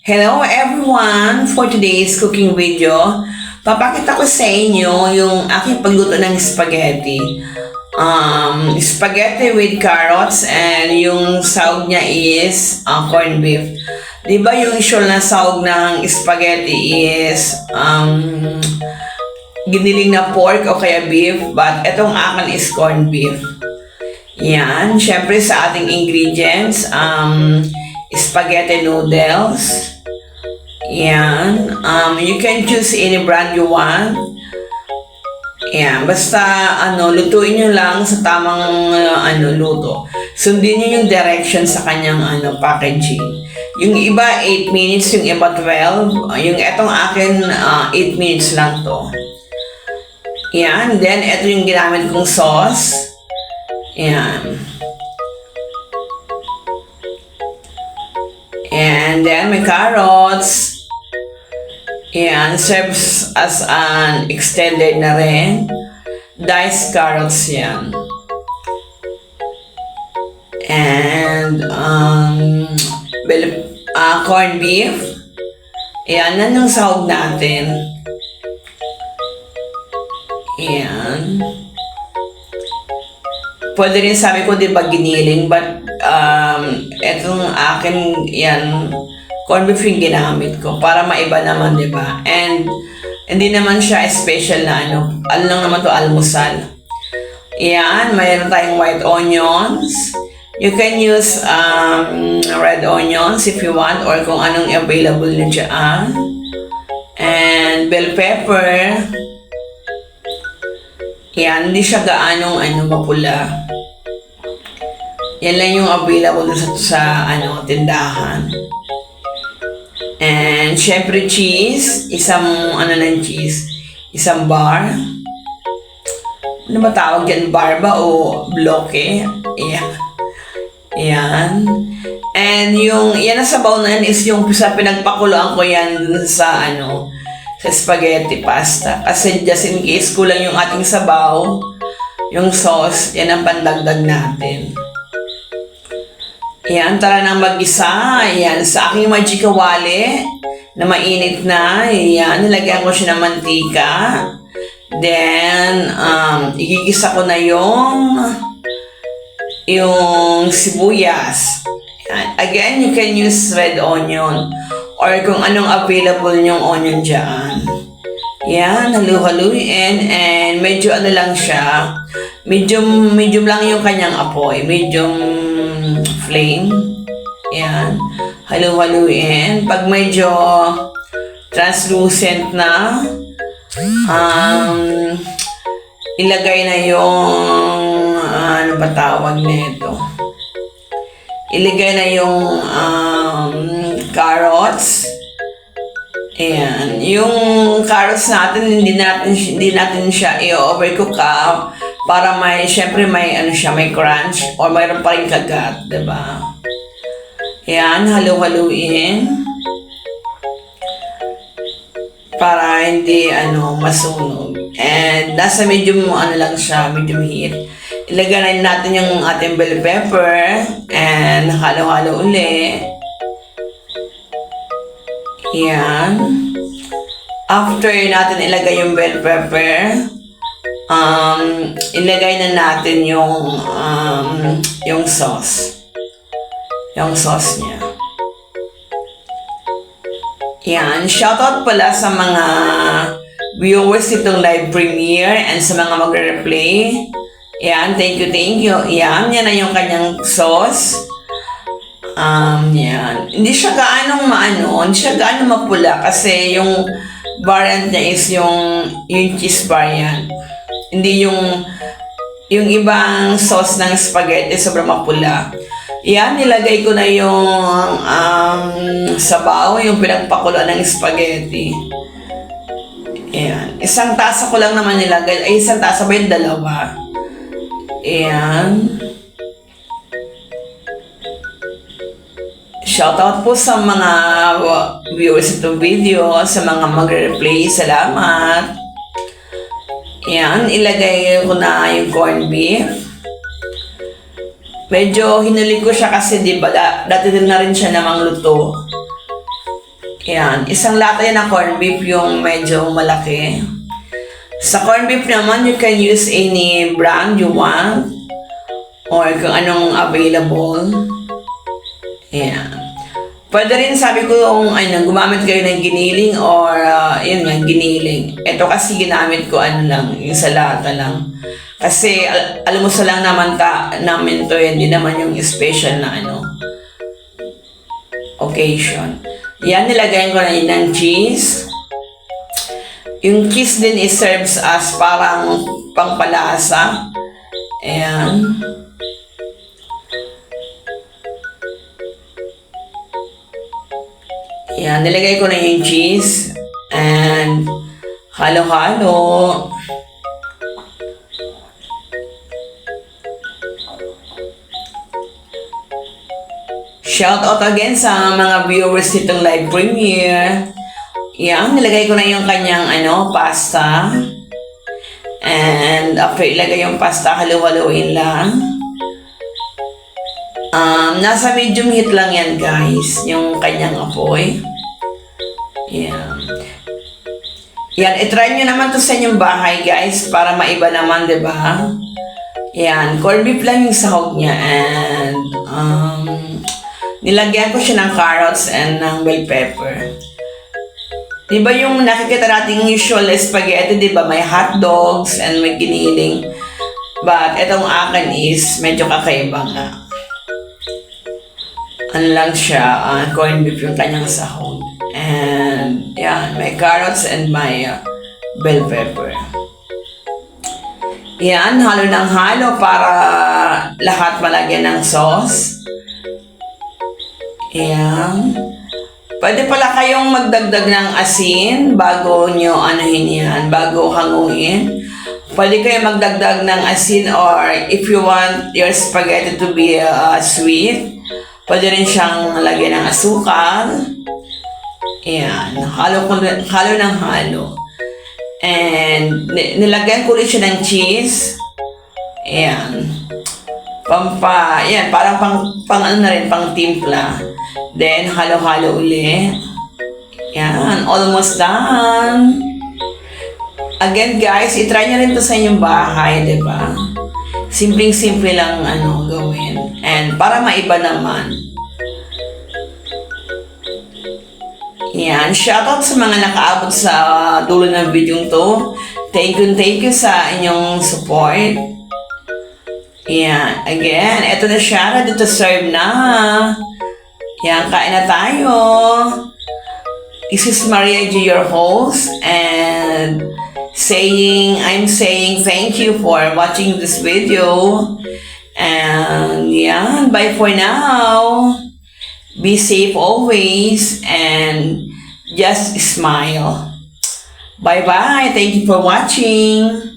Hello everyone! For today's cooking video, papakita ko sa inyo yung aking pagluto ng spaghetti. Um, spaghetti with carrots and yung sahog niya is uh, corned beef. Di ba yung usual na sahog ng spaghetti is um, giniling na pork o kaya beef, but itong akin is corned beef. Yan, syempre sa ating ingredients, um, spaghetti noodles. Yan, um, you can choose any brand you want. Yan, basta ano, lutuin nyo lang sa tamang uh, ano, luto. Sundin nyo yung direction sa kanyang ano, packaging. Yung iba 8 minutes, yung iba 12. Yung etong akin, uh, 8 minutes lang to. Yan, then ito yung ginamit kong sauce. Yan. And then may carrots. Yan, serves as an extended na rin. Diced carrots yan. And, um, bell, uh, corned beef. Yan, nan yung sahog natin. Yan. Pwede rin sabi ko, di ba, giniling, but um, etong akin, yan, corned beef yung ginamit ko para maiba naman, di ba? And hindi naman siya special na ano, ano lang naman to almusal. Yan, mayroon tayong white onions. You can use um, red onions if you want or kung anong available nyo dyan. And bell pepper. Yan, hindi siya gaanong ano, mapula. Yan lang yung available sa, sa ano, tindahan. And syempre cheese, isang ano ng cheese, isang bar. Ano ba tawag yan? Bar ba o bloke? Ayan. Ayan. And yung, yan na sabaw na yan is yung sa pinagpakuluan ko yan sa ano, sa spaghetti pasta. Kasi just in case kulang yung ating sabaw, yung sauce, yan ang pandagdag natin. Yan, tara nang mag-isa. Yan, sa aking magikawali na mainit na. Yan, nilagyan ko siya ng mantika. Then, um, igigisa ko na yung yung sibuyas. Yan. Again, you can use red onion or kung anong available yung onion dyan. Yan, halu-haluin and medyo ano lang siya. Medium, medium lang yung kanyang apoy. Medium flame. Yan. Halu-haluin. Pag medyo translucent na, um, ilagay na yung, ano ba tawag nito? Ilagay na yung um, carrots. Ayan. Yung carrots natin, hindi natin, hindi natin siya i-overcook ka para may, syempre may, ano siya, may crunch or mayroon pa rin kagat, ba? Ayan, halu-haluin. Para hindi, ano, masunog. And nasa medium, ano lang siya, medium heat. Ilagay na natin yung ating bell pepper and halo-halo uli. Yan. After natin ilagay yung bell pepper, um, ilagay na natin yung, um, yung sauce. Yung sauce niya. Yan. Shoutout pala sa mga viewers nitong live premiere and sa mga magre-replay. Yan. Thank you, thank you. Yan. Yan na yung kanyang sauce. Um, yan. Hindi siya gaanong maano, hindi siya gaano mapula kasi yung variant niya is yung, yung cheese variant. Hindi yung, yung ibang sauce ng spaghetti sobrang mapula. Yan, nilagay ko na yung um, sabaw, yung pinagpakulo ng spaghetti. Ayan. Isang tasa ko lang naman nilagay. Ay, isang tasa ba yung dalawa? Ayan. Shoutout po sa mga viewers itong video, sa mga magre-replay. Salamat. Yan, ilagay ko na yung corned beef. Medyo hinuli ko siya kasi di ba da, dati din na rin siya namang luto. Yan. Isang lata yan ng corned beef yung medyo malaki. Sa corned beef naman, you can use any brand you want. Or kung anong available. Yan. Pwede rin sabi ko yung ano, gumamit kayo ng giniling or uh, yun nga, giniling. Ito kasi ginamit ko ano lang, yung sa lata lang. Kasi al- alam mo sa lang naman ta, namin to, hindi naman yung special na ano, occasion. Yan, nilagayan ko na yun ng cheese. Yung cheese din is serves as parang pangpalasa. Ayan. Yan, nilagay ko na yung cheese. And halo-halo. Shout out again sa mga viewers nitong live premiere. Yan, nilagay ko na yung kanyang ano, pasta. And after ilagay yung pasta, halu-haluin lang. Um, nasa medium heat lang yan guys, yung kanyang apoy. Yan. Yan, itry nyo naman to sa inyong bahay guys, para maiba naman, di ba? Yan, corned beef lang yung sahog niya and um, nilagyan ko siya ng carrots and ng bell pepper. Di ba yung nakikita nating usual spaghetti, di ba? May hot dogs and may giniling. But itong akin is medyo kakaiba nga. Ano lang siya, uh, corned beef yung kanyang sahog. And yan, may carrots and may uh, bell pepper. Yan, halo ng halo para lahat malagyan ng sauce. Yan. Pwede pala kayong magdagdag ng asin bago nyo anuhin yan, bago hanguin. Pwede kayo magdagdag ng asin or if you want your spaghetti to be uh, sweet, pwede rin siyang lagyan ng asukal. Ayan, halo, halo ng halo. And ni- nilagyan ko rin siya ng cheese. Ayan. Pampa, yan, parang pang, pang ano na rin, pang timpla. Then, halo-halo uli. Yan, almost done. Again, guys, itry nyo rin to sa inyong bahay, di ba? Simpleng-simple lang ano gawin. And para maiba naman. Yan, shoutout sa mga nakaabot sa dulo ng video to. Thank you, thank you sa inyong support. Yan, again, eto na siya, ready to serve na. Yan, kain na tayo. This is Maria G, your host, and saying, I'm saying thank you for watching this video. And yan, bye for now. Be safe always and just smile. Bye bye. Thank you for watching.